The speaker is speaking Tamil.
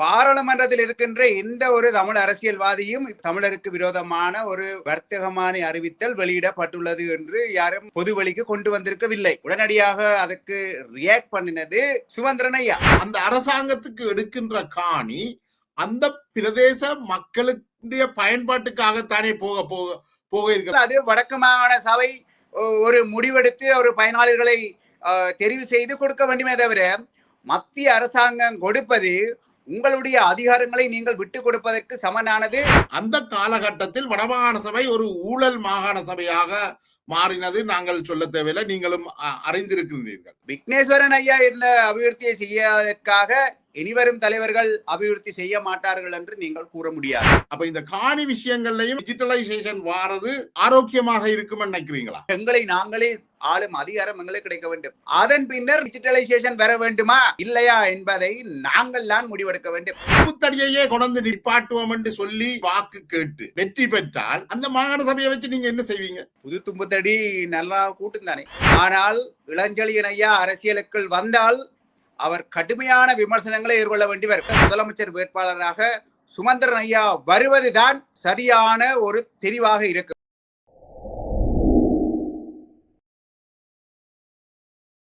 பாராளுமன்றத்தில் இருக்கின்ற எந்த ஒரு தமிழ் அரசியல்வாதியும் தமிழருக்கு விரோதமான ஒரு வர்த்தகமான அறிவித்தல் வெளியிடப்பட்டுள்ளது என்று யாரும் பொது வழிக்கு கொண்டு வந்திருக்கவில்லை. உடனடியாக அதற்கு ரியாக்ட் பண்ணினது சுமந்திரன் ஐயா. அந்த அரசாங்கத்துக்கு எடுக்கின்ற காணி அந்த பிரதேச மக்களுடைய பயன்பாட்டுக்காகத்தானே போக போக போக இருக்கிறது. அது வடக்கு மாகாண சபை ஒரு முடிவெடுத்து ஒரு பயனாளிகளை தெரிவு செய்து கொடுக்க வேண்டுமே தவிர மத்திய அரசாங்கம் கொடுப்பது உங்களுடைய அதிகாரங்களை நீங்கள் விட்டு கொடுப்பதற்கு சமனானது. அந்த காலகட்டத்தில் வடமாகாண சபை ஒரு ஊழல் மாகாண சபையாக மாறினது நாங்கள் சொல்ல தேவையில்லை. நீங்களும் அறிந்திருக்கின்றீர்கள். விக்னேஸ்வரன் ஐயா இந்த அபிவிருத்தியை செய்யாததற்காக இனிவரும் தலைவர்கள் அபிவிருத்தி செய்ய மாட்டார்கள் என்று நீங்கள் கூற முடியாது. அப்ப இந்த காணி விஷயங்கள்லயும் டிஜிட்டலைசேஷன் வாரது ஆரோக்கியமாக இருக்கும்னு நினைக்கிறீங்களா? எங்களை நாங்களே ஆளும் அதிகாரம் எங்களுக்கு கிடைக்க வேண்டும். அதன் பின்னர் டிஜிட்டலைசேஷன் வர வேண்டுமா? இல்லையா என்பதை நாங்கள் தான் முடிவெடுக்க வேண்டும். புத்தடியையே கொண்டு நிப்பாட்டுவோம் என்று சொல்லி வாக்கு கேட்டு வெற்றி பெற்றால் அந்த மாகாண சபையை வச்சு நீங்க என்ன செய்வீங்க? புது தும்புத்தடி நல்லா கூட்டும் தானே ஆனால் இளஞ்செழியன் ஐயா அரசியலுக்குள் வந்தால் அவர் கடுமையான விமர்சனங்களை எதிர்கொள்ள வேண்டி வரும் முதலமைச்சர் வேட்பாளராக சுமந்திரன் ஐயா வருவதுதான் சரியான ஒரு தெரிவாக இருக்கும்